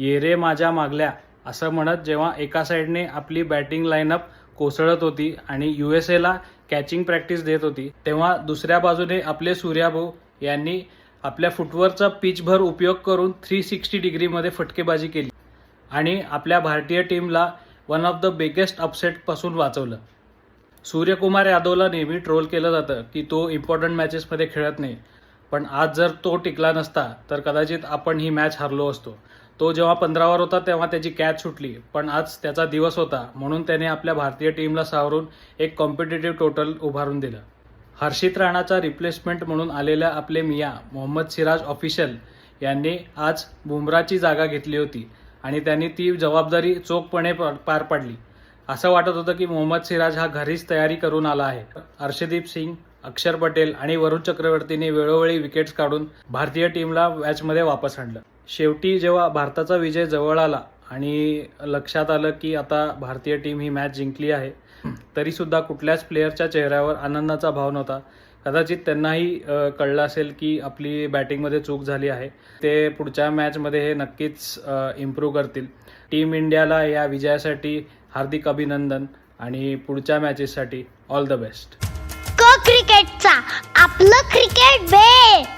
ये रे माझ्या मागल्या असं म्हणत जेव्हा एका साईडने आपली बॅटिंग लाईनअप कोसळत होती आणि यू एस एला कॅचिंग प्रॅक्टिस देत होती तेव्हा दुसऱ्या बाजूने आपले सूर्याभाऊ यांनी आपल्या फुटवरचा पिचभर उपयोग करून थ्री सिक्स्टी डिग्रीमध्ये फटकेबाजी केली आणि आपल्या भारतीय टीमला वन ऑफ द बिगेस्ट अपसेटपासून वाचवलं. सूर्यकुमार यादवला नेहमी ट्रोल केलं जातं की तो इम्पॉर्टंट मॅचेसमध्ये खेळत नाही. पण आज जर तो टिकला नसता तर कदाचित आपण ही मॅच हरलो असतो. तो जेव्हा पंधरावर होता तेव्हा त्याची कॅच सुटली. पण आज त्याचा दिवस होता म्हणून त्याने आपल्या भारतीय टीमला सावरून एक कॉम्पिटेटिव्ह टोटल उभारून दिलं. हर्षित राणाचा रिप्लेसमेंट म्हणून आलेल्या आपले मिया मोहम्मद सिराज ऑफिशियल यांनी आज बुमराची जागा घेतली होती आणि त्यांनी ती जबाबदारी चोखपणे पार पार पाडली. असं वाटत होतं की मोहम्मद सिराज हा घरीच तयारी करून आला आहे. हर्षदीप सिंग अक्षर पटेल आणि वरुण चक्रवर्तीने वेळोवेळी विकेट्स काढून भारतीय टीमला मॅचमध्ये वापस आणलं. शेवटी जेव्हा भारताचा विजय जवळ आला आणि लक्षात आलं की आता भारतीय टीम ही मॅच जिंकली आहे तरी सुद्धा कुठल्याच प्लेअरच्या चेहऱ्यावर आनंदाचा भाव नव्हता. कदाचित त्यांनाही कळलं असेल की आपली बॅटिंगमध्ये चूक झाली आहे. ते पुढच्या मॅचमध्ये हे नक्कीच इम्प्रूव्ह करतील. टीम इंडियाला या विजयासाठी हार्दिक अभिनंदन आणि पुढच्या मॅचेससाठी ऑल द बेस्ट क क्रिकेटचा आपलं क्रिकेट बेट